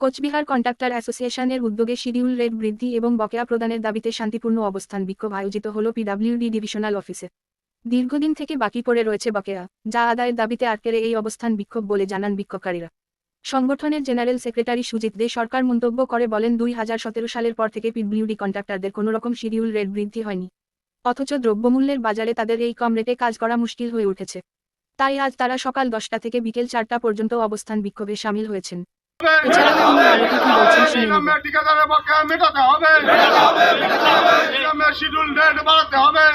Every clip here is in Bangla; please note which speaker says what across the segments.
Speaker 1: কোচবিহার কন্ট্রাক্টর অ্যাসোসিয়েশনের উদ্যোগে শিডিউল রেট বৃদ্ধি এবং বকেয়া প্রদানের দাবিতে শান্তিপূর্ণ অবস্থান বিক্ষোভ আয়োজিত হল পিডাব্লিউডি ডিভিশনাল অফিসে। দীর্ঘদিন থেকে বাকি পড়ে রয়েছে বকেয়া, যা আদায়ের দাবিতে আটকের এই অবস্থান বিক্ষোভ বলে জানান বিক্ষোভকারীরা। সংগঠনের জেনারেল সেক্রেটারি সুজিত দে সরকার মন্তব্য করে বলেন, দুই হাজার সতেরো সালের পর থেকে পিডব্লিউডি কন্ট্রাক্টরদের কোনো রকম শিডিউল রেট বৃদ্ধি হয়নি। অথচ দ্রব্যমূল্যের বাজারে তাদের এই কম রেটে কাজ করা মুশকিল হয়ে উঠেছে। তাই আজ তারা সকাল দশটা থেকে বিকেল চারটা পর্যন্ত অবস্থান বিক্ষোভে সামিল হয়েছেন।
Speaker 2: ঠিকাদারের বকেয়া মেটাতে হবে। শিডিউল ডেট বাড়াতে হবে।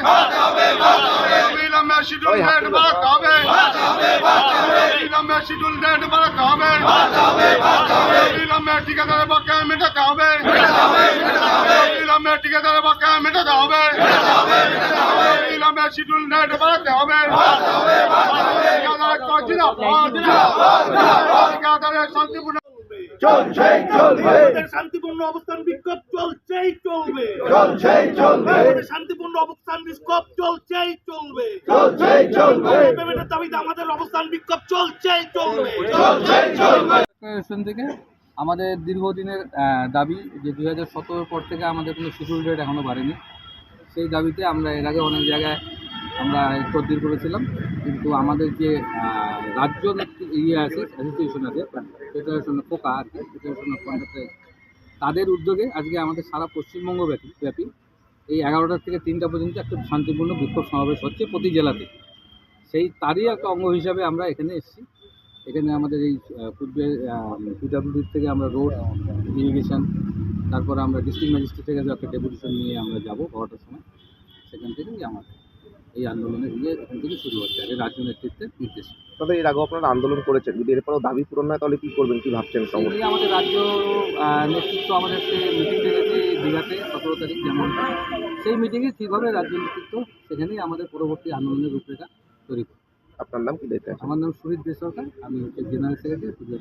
Speaker 2: শিডিউল ডেট বাড়াতে হবে। শিডিউল ডেট বাড়াতে হবে। ঠিকাদারের বকেয়া মেটাতে হবে। ঠিকাদারের বকেয়া মেটাতে হবে। শিডিউল ডেট বাড়াতে হবে। ঠিকাদারের শান্তিপূর্ণ
Speaker 3: চলছেই চলবে।
Speaker 4: আমাদের শান্তিপূর্ণ অবস্থান বিক্ষোভ চলছেই চলবে।
Speaker 3: চলছেই চলবে।
Speaker 4: আমাদের শান্তিপূর্ণ অবস্থান বিক্ষোভ চলছেই চলবে।
Speaker 3: চলছেই চলবে।
Speaker 4: পেমেন্টের দাবিতে আমাদের অবস্থান বিক্ষোভ চলছেই চলবে।
Speaker 3: চলছেই চলবে।
Speaker 5: থেকে আমাদের দীর্ঘদিনের আহ, দাবি যে দুই হাজার পর থেকে আমাদের কোনো শিডিউল ডেট এখনও বাড়েনি। সেই দাবিতে আমরা এর আগে অনেক জায়গায় আমরা তদবির করেছিলাম, কিন্তু আমাদের যে রাজ্য ইয়ে আছে অ্যাসোসিয়েশন আছে ফেডারেশন পোকা আর কি ফেডারেশন অফ তাদের উদ্যোগে আজকে আমাদের সারা পশ্চিমবঙ্গ ব্যাপী এই এগারোটার থেকে তিনটা পর্যন্ত একটা শান্তিপূর্ণ বিক্ষোভ সমাবেশ হচ্ছে প্রতি জেলাতে। সেই তারই একটা অঙ্গ হিসাবে আমরা এখানে এসেছি। এখানে আমাদের এই পূর্বে পিডাব্লিউডি থেকে আমরা রোড ইরিগেশন তারপরে আমরা ডিস্ট্রিক্ট ম্যাজিস্ট্রেট থেকে একটা ডেপুটেশন নিয়ে আমরা যাব বারোটার সময়, সেখান থেকেই আমাদের। এই আন্দোলনের ইয়ে এখন থেকে শুরু হচ্ছে আর এই রাজ্য নেতৃত্বের নির্দেশে।
Speaker 6: তবে এর আগে আপনারা আন্দোলন করেছেন যদি এরপরেও দাবি পূরণ হয় তাহলে কি করবেন কি ভাবছেন
Speaker 5: নিয়ে আমাদের রাজ্য নেতৃত্ব আমাদের মিটিং ডেকেছে দীঘাতে সতেরো তারিখ যেমন। সেই মিটিংয়ে ঠিকভাবে রাজ্য নেতৃত্ব সেখানেই আমাদের পরবর্তী আন্দোলনের রূপরেখা তৈরি করবে।
Speaker 6: আপনার নাম কি আছে?
Speaker 5: আমার নাম সুরিত দে সরকার আমি হচ্ছে জেনারেল সেক্রেটারি পূর্ব